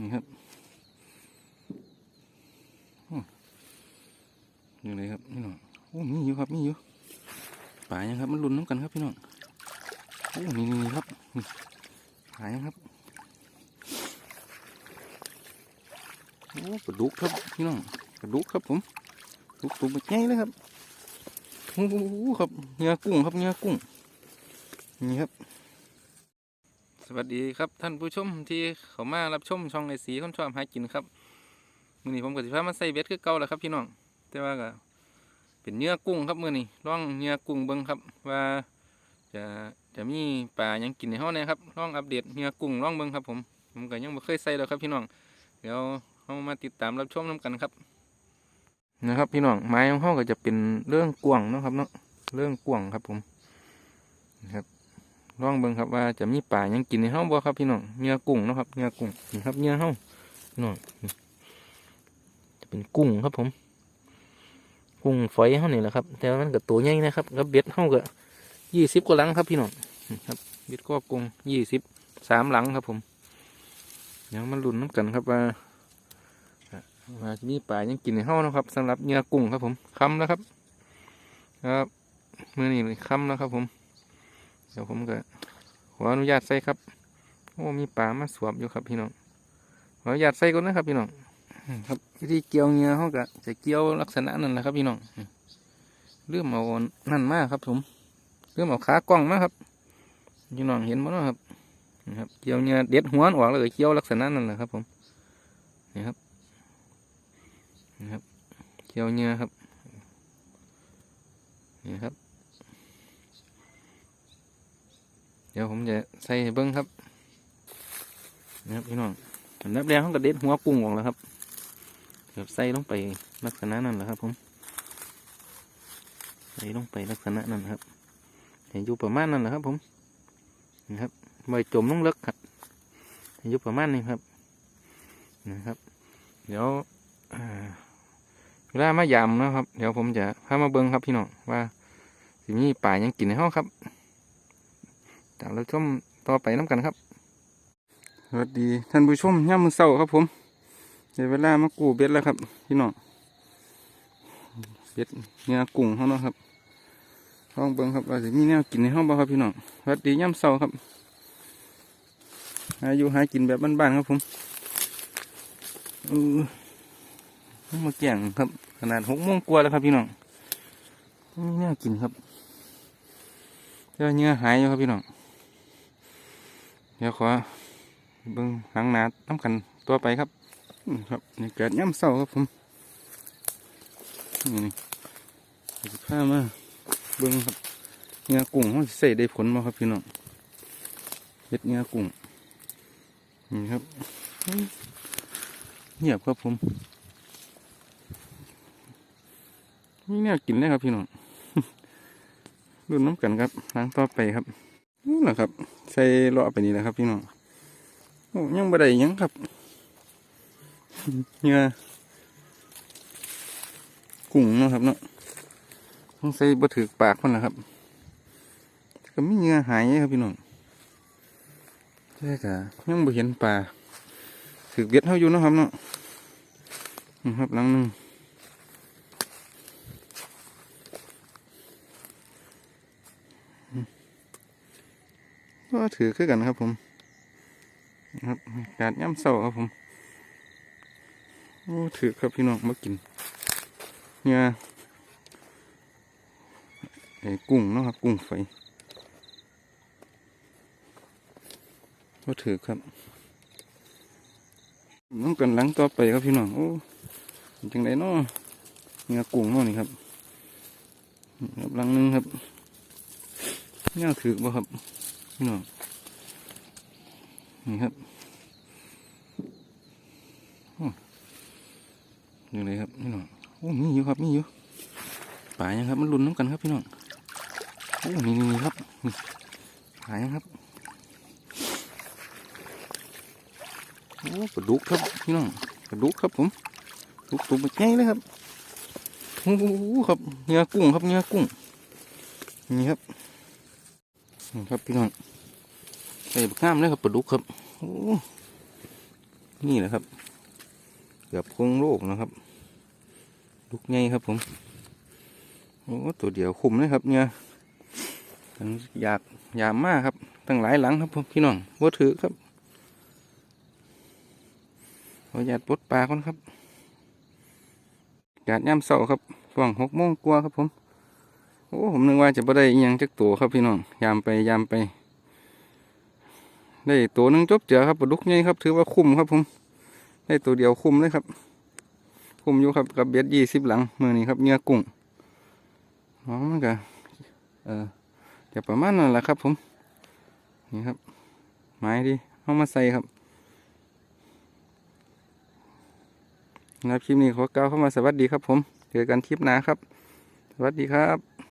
นี่ครับอยู่ไหนครับพี่น้องโอ้มีอยู่ครับมีอยู่ป่ายังครับมันรุนน้ำกันครับพี่น้องโอ้นี่นี่ครับไป่ายังครับโอ้ปลาดุกครับพี่น้องปลาดุกครับผมดุกตัวมันใหญ่เลยครับโอ้ครับเนื้อกุ้งครับเนื้อกุ้งนี่ครับ สวัสดีครับท่านผู้ชมที่เขามารับชมช่องไอสีคนชอบหากินครับมื้อนี้ผมก็สิพามาใส่เบ็ดคือเก่าแล้วครับพี่น้องแต่ว่าก็เป็นเนื้อกุ้งครับมื้อนี้ลองเนื้อกุ้งเบิ่งครับ ว่าจะจะมีปลายังกินในห้องนะครับลองอัปเดตเนื้อกุ้งลองเบิ่งครับ ผมผมก็ยังบ่เคยใส่แล้วครับพี่น้อง เดี๋ยวเรามาติดตามรับชมน้กันครับ นะครับ พี่น้องไม้ของเฮาก็จะเป็นเรื่องกวงเนาะครับเนาะเรื่องกวงครับผมนะครับ ลองเบิ่งครับว่าจะมีป่ายังกินในห้องบ่ครับพี่น้องเนื้อกุ้งนะครับเนื้อกุ้งนี่ครับเนื้อเฮาพี่น้องจะเป็นกุ้งครับผม กุ้งฝอยเฮานี่แหละครับ แต่ว่ามันก็ตัวใหญ่นะครับกับเบ็ดเฮาก็ยี่สิบกว่าหลังครับพี่น้องนะครับเบ็ดก็กุ้งยี่สิบสามหลังครับผมเดี๋ยวมันลุ้นน้ำกันครับว่าว่าจะมีป่ายังกินในเฮาเนะครับสำหรับเนื้อกุ้งครับผมคำแล้วครับ ครับเมื่อนี้เลยคำแล้วครับผม เดี๋ยวผมก็ขออนุญาตใส่ครับ โอ้ มีปลามาสวมอยู่ครับพี่น้อง ขออนุญาตใส่ก่อนนะครับพี่น้อง ครับวิธีเกี่ยวเงือเขาก็จะเกี่ยวลักษณะนั่นแหละครับพี่น้องเริ่มเอานั่นมากครับ ผมเริ่มเอาขากล้องมาครับ พี่น้องเห็นมั้งครับนี่ครับ เกี่ยวเงือเด็ดหัวมันออกแล้วก็เกี่ยวลักษณะนั่นแหละครับ ผม นี่ครับนี่ครับ เกี่ยวเงือครับ นี่ครับ เดี๋ยวผมจะใส่เบิ้งครับนะครับพี่น้องนับแรกเขาก็เด็ดหัวกุ้งออกแล้วครับเดี๋ยวใส่ลงไปลักษณะนั่นแหละครับผมใส่ลงไปลักษณะนั่นครับเห็นอยู่ประมาณนั้นแหละครับ ผมนะครับไม่จมลงลึกครับเห็นอยู่ประมาณนี้ครับนะครับ เดี๋ยวอ่าเวลามายำนะครับ เดี๋ยวผมจะพามาเบิ้งครับพี่น้องว่าสิมีป่ายังกินในห้องครับ ตามรับชมต่อไปน้ำกันครับสวัสดีท่านผู้ชมย่ำมือเศร้าครับผมเดี๋ยวเวลามากูเบ็ดแล้วครับพี่น้องเบ็ดเนื้อกุ้งเขาเนาะครับลองเบิ่งครับว่าจะมีแนวกินในห้องบ่ครับพี่น้องสวัสดีย่ำเศร้าครับหายู่หากินแบบบ้านๆครับผมเออมาแก่งครับ ขนาดหกโมงกว่าแล้วครับพี่น้องมีแนวกินครับเดี๋ยวเนื้อหายอยู่ครับพี่น้อง ดี๋ยวขอเบิ่งหางนาน้ำกันตัวไปครับครับนี่เกิดย่ำเศร้าครับผมนี่นี่เดี๋ยวสิพามาเบิ่งครับเนื้อกุ้งเขาใส่ได้ผลมาครับพี่น้องเฮ็ดเนื้อกุ้งนี่ครับเงียบครับผมนี่แนวกินเลยครับพี่น้องรุ่นน้ำกันครับล้างต่อไปครับ นี่แหละครับ ใส่ลาะไปนี่แหละครับ พี่น้องโอ้ยังบ่ได้ยังครับเหงื่อกุ้งเนาะครับเนาะต้องใส่บ่ถือปากมันแหละครับ ก็มีเหงื่อหายครับพี่น้องใช่ค่ะยังบ่เห็นปลาถือเบ็ดเท่าอยู่นะครับเนาะนี่ครับหลังหนึ่ง ถือคือกันครับผมครับกาดย่ำเศร้าครับผมโอ้ถือครับพี่น้องมากิน เนี่ยไอ้กุ้งเนาะครับกุ้งไฟก็ถือครับน้องกันหลังต่อไปครับพี่น้องโอ้จังไดเนาะเนี่ยกุ้งเนาะนี่ครับครับหลังหนึงครับเนี่ยถือบ่ครับพี่น้อง นี่ครับอยู่เลยครับพี่น้องโอ้มีอยู่ครับมีอยู่ป่ายังครับมันรุนน้ำกันครับพี่น้องโอ้นี่นี่ครับป่ายังครับโอ้ปลาดุกครับพี่น้องปลาดุกครับผมดุกตัวใหญ่เลยครับโอ้โหครับเนื้อกุ้งครับเนื้อกุ้งนี่ครับนี่ครับพี่น้อง ใส่บักน้ำเลยครับปลาดุกครับโอ้นี่แหละครับเกือบคงโลกนะครับลูกใหญ่ครับผมโอ้ตัวเดียวคุมเลยครับเนี่ยทั้งอยากยามมากครับตั้งหลายหลังครับผมพี่น้องว่าถือครับขอหยาดปลดปลาก่อนครับหยาดย่ำเสาครับช่วงหกโมงกว่าครับผมโอ้ผมนึกว่าจะไม่ได้ยังจักตัวครับพี่น้องยามไปยามไป ได้ตัวหนึงจบเจือครับปลาดุกใหญ่ครับ ถือว่าคุ้มครับผมได้ตัวเดียวคุ้มเลยครับ คุ้มอยู่ครับกับเบ็ดยี่สิบหลังมือนี้ครับเนื้อกุ้งอ๋อมันก็เออจะประมาณนั้นแหละครับ ผม นี่ครับ ไม้ดิเอามาใส่ครับนะครับคลิปนี้ขอกล่าวเข้ามาสวัสดีครับผม เจอกันคลิปหน้าครับ สวัสดีครับ